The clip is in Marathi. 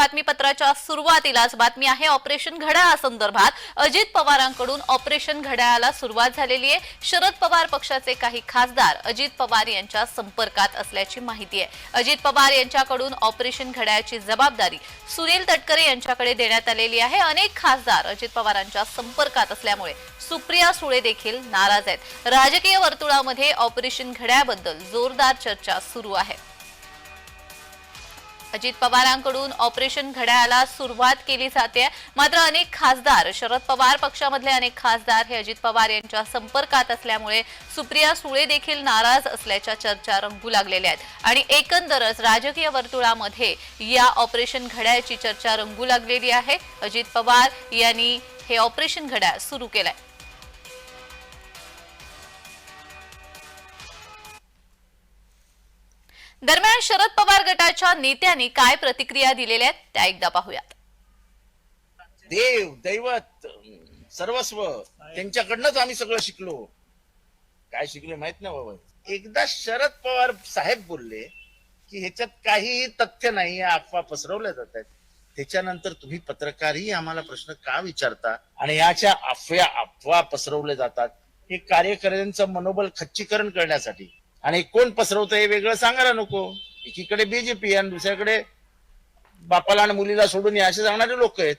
बातमीपत्राच्या सुरुवातीलाच बातमी आहे ऑपरेशन घड्याळा संदर्भात. अजित पवारांकडून ऑपरेशन घड्याळाला सुरुवात झालेली आहे. शरद पवार पक्षाचे काही खासदार अजित पवार यांच्या संपर्कात असल्याची माहिती आहे. अजित पवार यांच्याकडून ऑपरेशन घड्याळाची जबाबदारी सुनील तटकरे यांच्याकडे देण्यात आलेली आहे. अनेक खासदार अजित पवारांच्या संपर्कात असल्यामुळे सुप्रिया सुळे देखील नाराज आहेत. राजकीय वर्तुळामध्ये ऑपरेशन घड्याबद्दल जोरदार चर्चा सुरू आहे. अजित पवारांकडून ऑपरेशन घड्याळाला सुरुवात केली जाते. मात्र अनेक खासदार शरद पवार पक्षामधले अनेक खासदार हे अजित पवार यांच्या संपर्कात असल्यामुळे सुप्रिया सुळे देखील नाराज असल्याच्या चर्चा रंगू लागलेल्या आहेत. आणि एकंदरच राजकीय वर्तुळामध्ये या ऑपरेशन घड्याळची चर्चा रंगू लागलेली आहे. अजित पवार यांनी हे ऑपरेशन घड्याळ सुरू केलंय. दरम्यान शरद पवार गटाच्या नेत्यांनी काय प्रतिक्रिया दिलेल्या आहेत त्या एकदा पाहूयात. देव दैवत सर्वस्व त्यांच्याकडनंच आम्ही सगळं शिकलो. काय शिकलो माहीत नाही बाबा. एकदा शरद पवार साहेब बोलले की ह्याच्यात काहीही तथ्य नाही अफवा पसरवल्या जात आहेत. त्याच्यानंतर तुम्ही पत्रकारही आम्हाला प्रश्न का विचारता? आणि याच्या अफव्या अफवा पसरवल्या जातात. हे कार्यकर्त्यांचं मनोबल खच्चीकरण करण्यासाठी. आणि कोण पसरवतं हे वेगळं सांगायला नको. एकीकडे बीजेपी आणि दुसऱ्याकडे बापाला आणि मुलीला सोडून हे असे सांगणारे लोक आहेत.